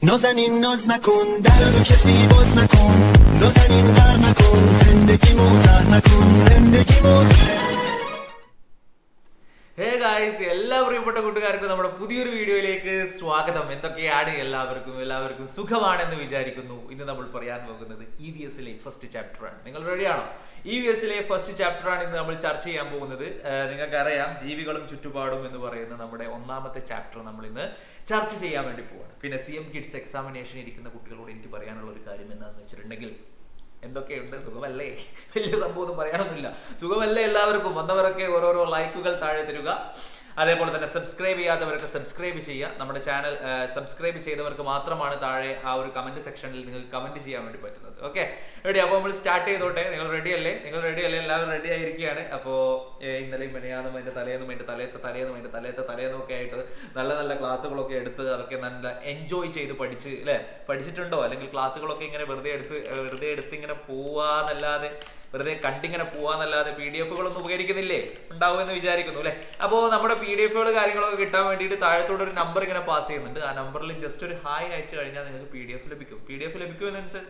نازنین ناز نکن در رو کسی باز نکن نازنین غر نکن زندگی موزر نکن زندگی موزر hey guys എല്ലാ പ്രിയപ്പെട്ട കൂട്ടുകാർക്കും നമ്മുടെ പുതിയൊരു വീഡിയോയിലേക്ക് സ്വാഗതം എന്തൊക്കെയാണ് എല്ലാവർക്കും എല്ലാവർക്കും സുഖമാണെന്ന് വിചാരിക്കുന്നു ഇന്ന് നമ്മൾ പറയാൻ പോകുന്നത് ഇ വി എസിലെ ഫസ്റ്റ് ചാപ്റ്റർ ആണ് നിങ്ങൾ റെഡിയാണോ ഇ വി എസിലെ ഫസ്റ്റ് ചാപ്റ്റർ ആണ് ഇന്ന് നമ്മൾ ചർച്ച ചെയ്യാൻ പോകുന്നത് ആഹ് നിങ്ങൾക്കറിയാം ജീവികളും ചുറ്റുപാടും എന്ന് പറയുന്ന നമ്മുടെ ഒന്നാമത്തെ ചാപ്റ്റർ നമ്മൾ ഇന്ന് ചർച്ച ചെയ്യാൻ വേണ്ടി പോവാണ്. പിന്നെ സി എം കിഡ്സ് എക്സാമിനേഷൻ ഇരിക്കുന്ന കുട്ടികളോട് എനിക്ക് പറയാനുള്ള ഒരു കാര്യം എന്താണെന്ന് വെച്ചിട്ടുണ്ടെങ്കിൽ എന്തൊക്കെയുണ്ട്? സുഖമല്ലേ? വലിയ സംഭവം പറയാനൊന്നുമില്ല. സുഖമല്ലേ എല്ലാവർക്കും? വന്നവരൊക്കെ ഓരോരോ ലൈക്കുകൾ താഴെ തരിക. അതേപോലെ തന്നെ സബ്സ്ക്രൈബ് ചെയ്യാത്തവർക്ക് സബ്സ്ക്രൈബ് ചെയ്യുക. നമ്മുടെ ചാനൽ സബ്സ്ക്രൈബ് ചെയ്തവർക്ക് മാത്രമാണ് താഴെ ആ ഒരു കമന്റ് സെക്ഷനിൽ നിങ്ങൾ കമന്റ് ചെയ്യാൻ വേണ്ടി പറ്റുന്നത്. ഓക്കെ റെഡി അപ്പോൾ നമ്മൾ സ്റ്റാർട്ട് ചെയ്തോട്ടെ. നിങ്ങൾ റെഡി അല്ലേ? നിങ്ങൾ റെഡി അല്ലേ? എല്ലാവരും റെഡി ആയിരിക്കുകയാണ്. അപ്പോൾ ഇന്നലെയും മെനയാനും അതിന്റെ തലേന്നും അതിന്റെ തലേത്തെ തലേന്നും അതിന്റെ തലേത്തെ തലേന്നും ഒക്കെ ആയിട്ട് നല്ല നല്ല ക്ലാസ്സുകളൊക്കെ എടുത്ത് അതൊക്കെ നല്ല എൻജോയ് ചെയ്ത് പഠിച്ച് അല്ലേ പഠിച്ചിട്ടുണ്ടോ? അല്ലെങ്കിൽ ക്ലാസ്സുകളൊക്കെ ഇങ്ങനെ വെറുതെ എടുത്ത് വെറുതെ എടുത്ത് ഇങ്ങനെ പോവാന്നല്ലാതെ വെറുതെ കണ്ടിങ്ങനെ പോവാന്നല്ലാതെ പി ഡി എഫുകളൊന്നും ഉപകരിക്കുന്നില്ലേ? ഉണ്ടാവുമെന്ന് വിചാരിക്കുന്നു അല്ലേ? അപ്പോൾ നമ്മുടെ പി ഡി എഫുകൾ കാര്യങ്ങളൊക്കെ കിട്ടാൻ വേണ്ടിയിട്ട് താഴത്തോടെ ഒരു നമ്പർ ഇങ്ങനെ പാസ് ചെയ്യുന്നുണ്ട്. ആ നമ്പറിൽ ജസ്റ്റ് ഒരു ഹായ് അയച്ചു കഴിഞ്ഞാൽ നിങ്ങൾക്ക് പി ഡി എഫ് ലഭിക്കും. പി ഡി എഫ് ലഭിക്കുമെന്ന്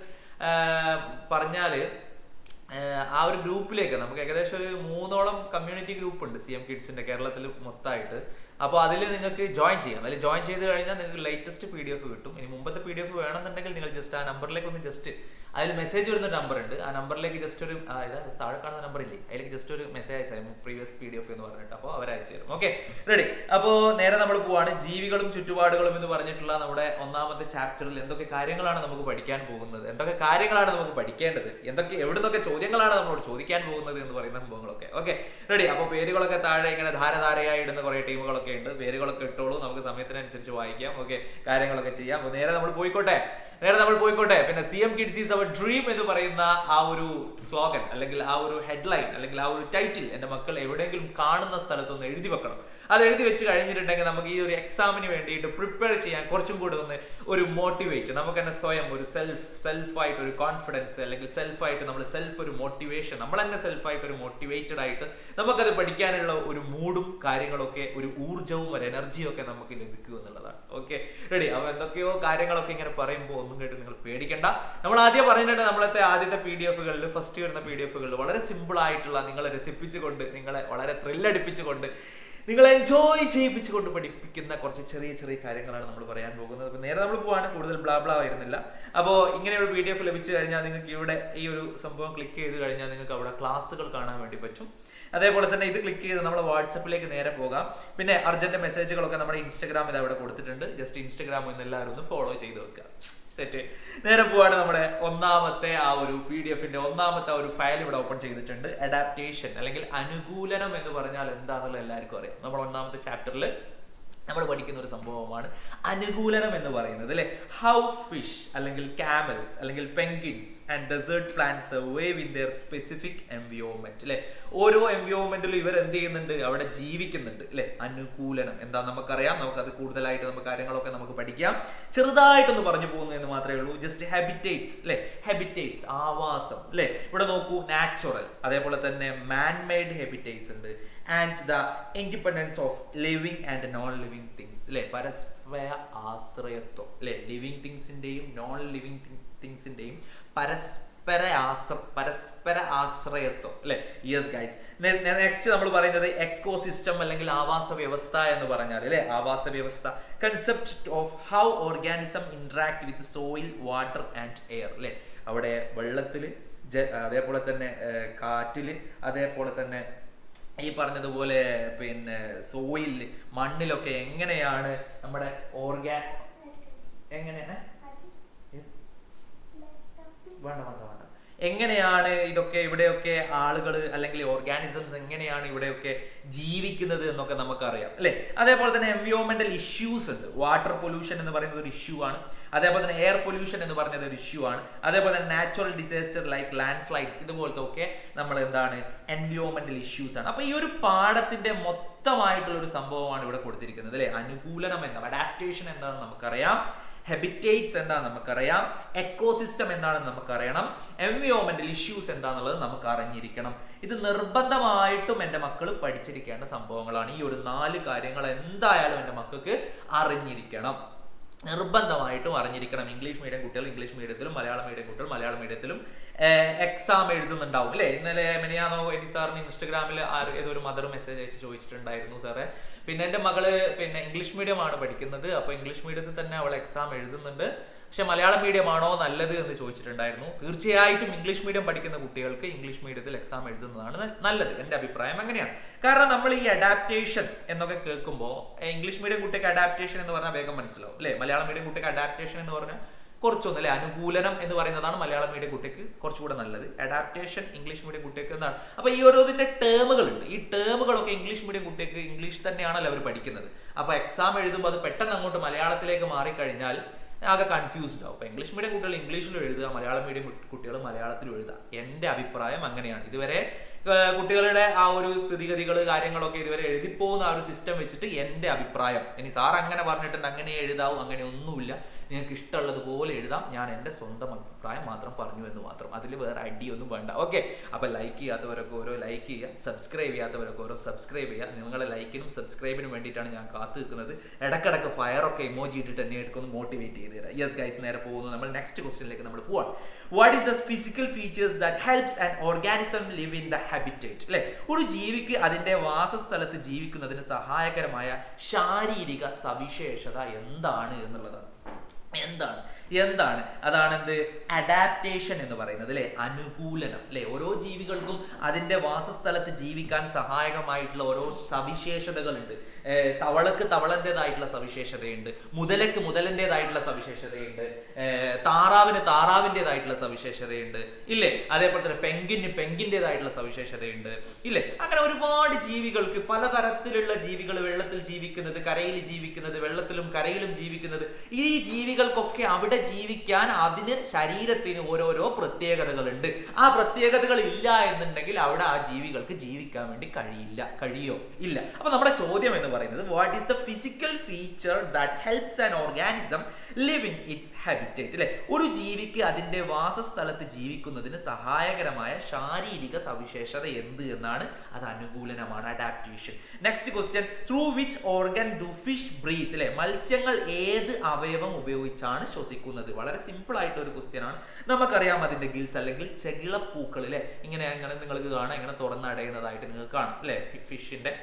പറഞ്ഞാൽ ആ ഒരു ഗ്രൂപ്പിലേക്ക് നമുക്ക് ഏകദേശം ഒരു മൂന്നോളം കമ്മ്യൂണിറ്റി ഗ്രൂപ്പ് ഉണ്ട്. സി എം കിഡ്സിന്റെ കേരളത്തിൽ മൊത്തമായിട്ട്. അപ്പോൾ അതിൽ നിങ്ങൾക്ക് ജോയിൻ ചെയ്യാം. അതിൽ ജോയിൻ ചെയ്ത് കഴിഞ്ഞാൽ നിങ്ങൾക്ക് ലേറ്റസ്റ്റ് പി ഡി എഫ് കിട്ടും. ഇനി മുമ്പത്തെ പി ഡി എഫ് വേണമെന്നുണ്ടെങ്കിൽ നിങ്ങൾ ജസ്റ്റ് ആ നമ്പറിലേക്ക് ഒന്ന് ജസ്റ്റ് അതിൽ മെസ്സേജ് വരുന്ന നമ്പർ ഉണ്ട്. ആ നമ്പറിലേക്ക് ജസ്റ്റ് ഒരു താഴെ കാണുന്ന നമ്പർ ഇല്ലേ? അതിലേക്ക് ജസ്റ്റ് ഒരു മെസ്സേജ് അയച്ചാൽ പ്രീവിയസ് പി ഡി എഫ് എന്ന് പറഞ്ഞിട്ട്. അപ്പോൾ അവർ അയച്ചു തരും. ഓക്കെ റെഡി അപ്പോൾ നേരെ നമ്മൾ പോവാണ്. ജീവികളും ചുറ്റുപാടുകളും എന്ന് പറഞ്ഞിട്ടുള്ള നമ്മുടെ ഒന്നാമത്തെ ചാപ്റ്ററിൽ എന്തൊക്കെ കാര്യങ്ങളാണ് നമുക്ക് പഠിക്കാൻ പോകുന്നത്? എന്തൊക്കെ കാര്യങ്ങളാണ് നമുക്ക് പഠിക്കേണ്ടത്? എന്തൊക്കെ എവിടുന്നൊക്കെ ചോദ്യങ്ങളാണ് നമ്മളോട് ചോദിക്കാൻ പോകുന്നത് എന്ന് പറയുന്ന സംഭവങ്ങളൊക്കെ. ഓക്കെ റെഡി അപ്പോൾ പേരുകളൊക്കെ താഴെ ഇങ്ങനെ ധാരധാരയായി ഇടുന്ന കുറേ ടീമുകളൊക്കെ ഉണ്ട്. പേരുകളൊക്കെ ഇട്ടോളൂ. നമുക്ക് സമയത്തിനനുസരിച്ച് വായിക്കാം. ഓക്കെ കാര്യങ്ങളൊക്കെ ചെയ്യാം. അപ്പോൾ നേരെ നമ്മൾ പോയിക്കോട്ടെ. നേരെ നമ്മൾ പോയിക്കോട്ടെ. പിന്നെ C M kids is our dream എന്ന് പറയുന്ന ആ ഒരു സ്ലോഗൻ അല്ലെങ്കിൽ ആ ഒരു ഹെഡ്ലൈൻ അല്ലെങ്കിൽ ആ ഒരു ടൈറ്റിൽ എന്റെ മക്കൾ എവിടെയെങ്കിലും കാണുന്ന സ്ഥലത്തൊന്ന് എഴുതി വെക്കണം. അത് എഴുതി വെച്ച് കഴിഞ്ഞിട്ടുണ്ടെങ്കിൽ നമുക്ക് ഈ ഒരു എക്സാമിന് വേണ്ടിയിട്ട് പ്രിപ്പയർ ചെയ്യാൻ കുറച്ചും കൂടി ഒന്ന് ഒരു മോട്ടിവേറ്റ് നമുക്ക് തന്നെ സ്വയം ഒരു സെൽഫ് സെൽഫായിട്ട് ഒരു കോൺഫിഡൻസ് അല്ലെങ്കിൽ സെൽഫായിട്ട് നമ്മൾ സെൽഫ് ഒരു മോട്ടിവേഷൻ നമ്മൾ തന്നെ സെൽഫായിട്ട് ഒരു മോട്ടിവേറ്റഡ് ആയിട്ട് നമുക്കത് പഠിക്കാനുള്ള ഒരു മൂഡും കാര്യങ്ങളൊക്കെ ഒരു ഊർജവും ഒരു എനർജിയും ഒക്കെ നമുക്ക് ലഭിക്കും എന്നുള്ളതാണ്. ഓക്കെ റെഡി അപ്പോൾ എന്തൊക്കെയോ കാര്യങ്ങളൊക്കെ ഇങ്ങനെ പറയുമ്പോൾ ഒന്നും കേട്ട് നിങ്ങൾ പേടിക്കണ്ട. നമ്മൾ ആദ്യം പറഞ്ഞിട്ടുണ്ട് നമ്മളത്തെ ആദ്യത്തെ പി ഡി എഫുകളിൽ ഫസ്റ്റ് വരുന്ന പി ഡി എഫുകളിൽ വളരെ സിമ്പിൾ ആയിട്ടുള്ള നിങ്ങളെ രസിപ്പിച്ചുകൊണ്ട് നിങ്ങളെ വളരെ ത്രില്ലടിപ്പിച്ചുകൊണ്ട് നിങ്ങൾ എൻജോയ് ചെയ്യിപ്പിച്ചുകൊണ്ട് പഠിപ്പിക്കുന്ന കുറച്ച് ചെറിയ ചെറിയ കാര്യങ്ങളാണ് നമ്മൾ പറയാൻ പോകുന്നത്. അപ്പോൾ നേരെ നമ്മൾ പോവാണ്. കൂടുതൽ ബ്ലാബ്ലാ വരുന്നില്ല. അപ്പോൾ ഇങ്ങനെ ഒരു പി ഡി എഫ് ലഭിച്ചു കഴിഞ്ഞാൽ നിങ്ങൾക്ക് ഇവിടെ ഈ ഒരു സംഭവം ക്ലിക്ക് ചെയ്ത് കഴിഞ്ഞാൽ നിങ്ങൾക്ക് അവിടെ ക്ലാസ്സുകൾ കാണാൻ വേണ്ടി പറ്റും. അതേപോലെ തന്നെ ഇത് ക്ലിക്ക് ചെയ്ത് നമ്മൾ വാട്സപ്പിലേക്ക് നേരെ പോകാം. പിന്നെ അർജന്റ് മെസ്സേജുകളൊക്കെ നമ്മുടെ ഇൻസ്റ്റാഗ്രാമിൽ അവിടെ കൊടുത്തിട്ടുണ്ട്. ജസ്റ്റ് ഇൻസ്റ്റാഗ്രാമിൽ നിന്ന് എല്ലാവരും ഒന്ന് ഫോളോ ചെയ്ത് വെക്കുക. സെറ്റ് നേരെ പോവാണ് നമ്മുടെ ഒന്നാമത്തെ ആ ഒരു പി ഡി എഫിന്റെ ഒന്നാമത്തെ ആ ഒരു ഫയൽ ഇവിടെ ഓപ്പൺ ചെയ്തിട്ടുണ്ട്. അഡാപ്റ്റേഷൻ അല്ലെങ്കിൽ അനുകൂലനം എന്ന് പറഞ്ഞാൽ എന്താണെന്നുള്ള എല്ലാവർക്കും അറിയാം. നമ്മൾ ഒന്നാമത്തെ ചാപ്റ്ററിൽ നമ്മൾ പഠിക്കുന്ന ഒരു സംഭവമാണ് അനുകൂലനം എന്ന് പറയുന്നത് അല്ലെ? ഹൗ ഫിഷ് അല്ലെങ്കിൽ കാമൽസ് അല്ലെങ്കിൽ penguins and desert plants wave in their specific environment അല്ലെ? ഓരോ എൻവിയോൺമെന്റിലും ഇവർ എന്ത് ചെയ്യുന്നുണ്ട്? അവിടെ ജീവിക്കുന്നുണ്ട് അല്ലെ? അനുകൂലനം. എന്താ നമുക്കറിയാം? നമുക്ക് അത് കൂടുതലായിട്ട് നമുക്ക് കാര്യങ്ങളൊക്കെ നമുക്ക് പഠിക്കാം. ചെറുതായിട്ടൊന്ന് പറഞ്ഞു പോകുന്നു എന്ന് മാത്രമേ ഉള്ളൂ. ജസ്റ്റ് ഹാബിറ്റേറ്റ്സ് അല്ലെ? ഹാബിറ്റേറ്റ്സ് ആവാസം അല്ലെ? ഇവിടെ നോക്കൂ നാച്ചുറൽ അതേപോലെ തന്നെ മാൻ മെയ്ഡ് ഹാബിറ്റേറ്റ്സ് ഉണ്ട്. And the independence of living and non living things അല്ലെ പരസ്പര ആശ്രയത്വം അല്ലെ ലിവിങ് തിങ്സിന്റെയും നോൺ ലിവിങ് തിങ്സിന്റെയും പരസ്പര ആശ്ര പരസ്പര ആശ്രയത്വം അല്ലെ യെസ് ഗൈസ് നെക്സ്റ്റ് നമ്മൾ പറയുന്നത് എക്കോ സിസ്റ്റം അല്ലെങ്കിൽ ആവാസ വ്യവസ്ഥ എന്ന് പറഞ്ഞാൽ അല്ലെ ആവാസ വ്യവസ്ഥ concept of how organism interact with soil water and air അല്ലെ അവിടെ വെള്ളത്തിൽ അതേപോലെ തന്നെ കാറ്റിൽ അതേപോലെ തന്നെ ഈ പറഞ്ഞതുപോലെ പിന്നെ സോയിൽ മണ്ണിലൊക്കെ എങ്ങനെയാണ് നമ്മുടെ ഓർഗാ എങ്ങനെയാണ്? വേണ്ട വേണ്ട വേണ്ട. എങ്ങനെയാണ് ഇതൊക്കെ ഇവിടെയൊക്കെ ആളുകൾ അല്ലെങ്കിൽ ഓർഗാനിസംസ് എങ്ങനെയാണ് ഇവിടെയൊക്കെ ജീവിക്കുന്നത് എന്നൊക്കെ നമുക്കറിയാം അല്ലെ? അതേപോലെ തന്നെ എൻവിയോൺമെന്റൽ ഇഷ്യൂസ് ഉണ്ട്. വാട്ടർ പൊല്യൂഷൻ എന്ന് പറയുന്നത് ഒരു ഇഷ്യൂ ആണ്. അതേപോലെ തന്നെ എയർ പൊല്യൂഷൻ എന്ന് പറഞ്ഞത് ഒരു ഇഷ്യൂ ആണ്. അതേപോലെ തന്നെ natural disaster like landslides ഇതുപോലത്തെ ഒക്കെ നമ്മൾ എന്താണ് എൻവിയോമെന്റൽ ഇഷ്യൂസ് ആണ്. അപ്പൊ ഈ ഒരു പാഠത്തിന്റെ മൊത്തമായിട്ടുള്ള ഒരു സംഭവമാണ് ഇവിടെ കൊടുത്തിരിക്കുന്നത് അല്ലെ? അനുകൂലനം എന്താ അഡാപ്റ്റേഷൻ എന്താണെന്ന് നമുക്കറിയാം. ഹെബിറ്റേറ്റ്സ് എന്താണെന്ന് നമുക്കറിയാം. എക്കോസിസ്റ്റം എന്താണെന്ന് നമുക്കറിയണം. എൻവിയോമെന്റൽ ഇഷ്യൂസ് എന്താണെന്നുള്ളത് നമുക്ക് അറിഞ്ഞിരിക്കണം. ഇത് നിർബന്ധമായിട്ടും എന്റെ മക്കൾ പഠിച്ചിരിക്കേണ്ട സംഭവങ്ങളാണ്. ഈ ഒരു നാല് കാര്യങ്ങൾ എന്തായാലും എന്റെ മക്കൾക്ക് അറിഞ്ഞിരിക്കണം. നിർബന്ധമായിട്ടും അറിഞ്ഞിരിക്കണം. ഇംഗ്ലീഷ് മീഡിയം കുട്ടികൾ ഇംഗ്ലീഷ് മീഡിയത്തിലും മലയാളം മീഡിയം കുട്ടികൾ മലയാളം മീഡിയത്തിലും എക്സാം എഴുതുന്നുണ്ടാവും. അല്ലേ? ഇന്നലെ മെനിയാന്നോ എനി സാറിന് ഇൻസ്റ്റഗ്രാമിൽ ഏതോ ഒരു മദർ മെസ്സേജ് അയച്ച് ചോദിച്ചിട്ടുണ്ടായിരുന്നു സാറേ പിന്നെ എന്റെ മകൾ പിന്നെ ഇംഗ്ലീഷ് മീഡിയമാണ് പഠിക്കുന്നത്. അപ്പോൾ ഇംഗ്ലീഷ് മീഡിയത്തിൽ തന്നെ അവൾ എക്സാം എഴുതുന്നുണ്ട്. പക്ഷെ മലയാളം മീഡിയം ആണോ നല്ലത് എന്ന് ചോദിച്ചിട്ടുണ്ടായിരുന്നു. തീർച്ചയായിട്ടും ഇംഗ്ലീഷ് മീഡിയം പഠിക്കുന്ന കുട്ടികൾക്ക് ഇംഗ്ലീഷ് മീഡിയത്തിൽ എക്സാം എഴുതുന്നതാണ് നല്ലത്. എന്റെ അഭിപ്രായം അങ്ങനെയാണ്. കാരണം നമ്മൾ ഈ അഡാപ്റ്റേഷൻ എന്നൊക്കെ കേൾക്കുമ്പോൾ ഇംഗ്ലീഷ് മീഡിയം കുട്ടിക്ക് അഡാപ്റ്റേഷൻ എന്ന് പറഞ്ഞാൽ വേഗം മനസ്സിലാവും അല്ലേ? മലയാളം മീഡിയം കുട്ടിക്ക് അഡാപ്റ്റേഷൻ എന്ന് പറഞ്ഞാൽ കുറച്ചൊന്നും അല്ലെ? അനുകൂലനം എന്ന് പറയുന്നതാണ് മലയാളം മീഡിയം കുട്ടിക്ക് കുറച്ചുകൂടെ നല്ലത്. അഡാപ്റ്റേഷൻ ഇംഗ്ലീഷ് മീഡിയം കുട്ടിക്ക് എന്നാണ് അപ്പൊ ഈ ഓരോതിന്റെ ടേമുകളുണ്ട് ഈ ടേമുകളൊക്കെ ഇംഗ്ലീഷ് മീഡിയം കുട്ടിക്ക് ഇംഗ്ലീഷ് തന്നെയാണല്ലോ അവർ പഠിക്കുന്നത്. അപ്പൊ എക്സാം എഴുതുമ്പോൾ അത് പെട്ടെന്ന് അങ്ങോട്ട് മലയാളത്തിലേക്ക് മാറിക്കഴിഞ്ഞാൽ ആകെ കൺഫ്യൂസ്ഡ് ആവും. അപ്പോൾ ഇംഗ്ലീഷ് മീഡിയം കുട്ടികൾ ഇംഗ്ലീഷിലും എഴുതുക മലയാളം മീഡിയം കുട്ടികൾ മലയാളത്തിൽ എഴുതുക. എന്റെ അഭിപ്രായം അങ്ങനെയാണ്. ഇതുവരെ കുട്ടികളുടെ ആ ഒരു സ്ഥിതിഗതികൾ കാര്യങ്ങളൊക്കെ ഇതുവരെ എഴുതിപ്പോകുന്ന ആ ഒരു സിസ്റ്റം വെച്ചിട്ട് എന്റെ അഭിപ്രായം. ഇനി സാർ അങ്ങനെ പറഞ്ഞിട്ടുണ്ട് അങ്ങനെ എഴുതാവും അങ്ങനെ ഒന്നുമില്ല. നിങ്ങൾക്ക് ഇഷ്ടമുള്ളത് പോലെ എഴുതാം. ഞാൻ എന്റെ സ്വന്തം അഭിപ്രായം മാത്രം പറഞ്ഞു എന്ന് മാത്രം. അതിൽ വേറെ അടിയൊന്നും വേണ്ട. ഓക്കെ. അപ്പം ലൈക്ക് ചെയ്യാത്തവരൊക്കെ ഓരോ ലൈക്ക് ചെയ്യുക. സബ്സ്ക്രൈബ് ചെയ്യാത്തവരൊക്കെ ഓരോ സബ്സ്ക്രൈബ് ചെയ്യുക. നിങ്ങളെ ലൈക്കിനും സബ്സ്ക്രൈബിനും വേണ്ടിയിട്ടാണ് ഞാൻ കാത്തു നിൽക്കുന്നത്. ഇടക്കിടക്ക് ഫയറൊക്കെ ഇമോജി ഇട്ടിട്ട് എന്നെ എടുക്കൊന്ന് മോട്ടിവേറ്റ് ചെയ്ത് തരാം. യെസ് ഗൈസ് നേരെ പോകുന്നു. നമ്മൾ നെക്സ്റ്റ് ക്വസ്റ്റ്യനിലേക്ക് നമ്മൾ പോവാം what is the physical features that helps and organism live in the habitat അല്ലെ? ഒരു ജീവിക്ക് അതിന്റെ വാസസ്ഥലത്ത് ജീവിക്കുന്നതിന് സഹായകരമായ ശാരീരിക സവിശേഷത എന്താണ് എന്നുള്ളതാണ്. എന്താണ്? എന്താണ്? അതാണ് എന്ത് അഡാപ്റ്റേഷൻ എന്ന് പറയുന്നത് അല്ലെ അനുകൂലനം അല്ലെ ഓരോ ജീവികൾക്കും അതിന്റെ വാസസ്ഥലത്ത് ജീവിക്കാൻ സഹായകമായിട്ടുള്ള ഓരോ സവിശേഷതകളുണ്ട്. തവളക്ക് തവളന്റെതായിട്ടുള്ള സവിശേഷതയുണ്ട്. മുതലക്ക് മുതലന്റെതായിട്ടുള്ള സവിശേഷതയുണ്ട്. താറാവിന് താറാവിന്റെതായിട്ടുള്ള സവിശേഷതയുണ്ട്. ഇല്ലേ? അതേപോലെ തന്നെ പെങ്കിന് പെങ്കിന്റെതായിട്ടുള്ള സവിശേഷതയുണ്ട്. ഇല്ലേ? അങ്ങനെ ഒരുപാട് ജീവികൾക്ക് പലതരത്തിലുള്ള ജീവികൾ വെള്ളത്തിൽ ജീവിക്കുന്നത് കരയിൽ ജീവിക്കുന്നത് വെള്ളത്തിലും കരയിലും ജീവിക്കുന്നത്. ഈ ജീവികൾക്കൊക്കെ അവിടെ ജീവിക്കാൻ അതിന് ശരീരത്തിന് ഓരോരോ പ്രത്യേകതകളുണ്ട്. ആ പ്രത്യേകതകൾ ഇല്ല എന്നുണ്ടെങ്കിൽ അവിടെ ആ ജീവികൾക്ക് ജീവിക്കാൻ വേണ്ടി കഴിയില്ല. കഴിയോ? ഇല്ല. അപ്പൊ നമ്മുടെ ചോദ്യം എന്ന് പറയുന്നത്. What is the physical feature that helps an organism live in its habitat അല്ലെ ഒരു ജീവിക്ക് അതിന്റെ വാസസ്ഥലത്ത് ജീവിക്കുന്നതിന് സഹായകരമായ ശാരീരിക സവിശേഷത എന്ത് എന്നാണ് അത് അനുകൂലനമാണ് adaptation next question through which organ do fish breathe അല്ലെ മത്സ്യങ്ങൾ ഏത് അവയവം ഉപയോഗിച്ചാണ് ശ്വസിക്കുന്നത്? വളരെ സിമ്പിൾ ആയിട്ട് ഒരു ക്വസ്റ്റ്യൻ ആണ്. നമുക്കറിയാം അതിന്റെ ഗിൽസ് അല്ലെങ്കിൽ ചെകിളപ്പൂക്കൾ അല്ലെ ഇങ്ങനെ അങ്ങനെ നിങ്ങൾക്ക് കാണാം ഇങ്ങനെ തുറന്നടയുന്നതായിട്ട് നിങ്ങൾക്ക് കാണാം അല്ലെ ഫിഷിന്റെ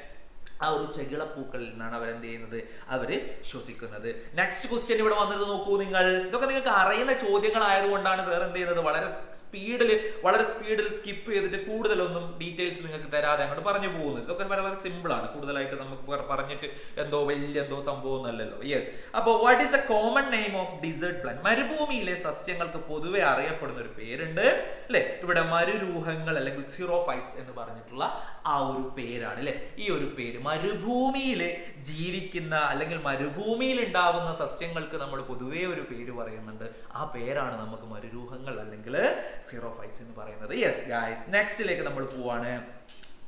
ആ ഒരു ചെകിളപ്പൂക്കളിൽ നിന്നാണ് അവർ എന്ത് ചെയ്യുന്നത്? അവർ ശ്വസിക്കുന്നത്. നെക്സ്റ്റ് ക്വസ്റ്റ്യൻ ഇവിടെ വന്നത് നോക്കൂ നിങ്ങൾ. ഇതൊക്കെ നിങ്ങൾക്ക് അറിയുന്ന ചോദ്യങ്ങളായതുകൊണ്ടാണ് സാർ എന്ത് ചെയ്യുന്നത്? വളരെ സ്പീഡിൽ വളരെ സ്പീഡിൽ സ്കിപ്പ് ചെയ്തിട്ട് കൂടുതലൊന്നും ഡീറ്റെയിൽസ് നിങ്ങൾക്ക് തരാതെ അങ്ങോട്ട് പറഞ്ഞു പോകുന്നത്. ഇതൊക്കെ വളരെ സിമ്പിൾ ആണ്. കൂടുതലായിട്ട് നമുക്ക് പറ- പറഞ്ഞിട്ട് എന്തോ വലിയ എന്തോ സംഭവം ഒന്നല്ലല്ലോ. യെസ് അപ്പോൾ what is a common name of desert plant മരുഭൂമിയിലെ സസ്യങ്ങൾക്ക് പൊതുവെ അറിയപ്പെടുന്ന ഒരു പേരുണ്ട് അല്ലെ? ഇവിടെ മരുരൂഹങ്ങൾ അല്ലെങ്കിൽ സിറോഫൈറ്റ്സ് എന്ന് പറഞ്ഞിട്ടുള്ള ആ ഒരു പേരാണ് അല്ലെ? ഈ ഒരു പേര് മരുഭൂമിയിൽ ജീവിക്കുന്ന അല്ലെങ്കിൽ മരുഭൂമിയിൽ ഉണ്ടാവുന്ന സസ്യങ്ങൾക്ക് നമ്മൾ പൊതുവേ ഒരു പേര് പറയുന്നുണ്ട്. ആ പേരാണ് നമുക്ക് മരുരൂഹങ്ങൾ അല്ലെങ്കിൽ സീറോഫൈറ്റ്സ് എന്ന് പറയുന്നത്. യെസ് ഗായ്സ് നെക്സ്റ്റിലേക്ക് നമ്മൾ പോവാണ്.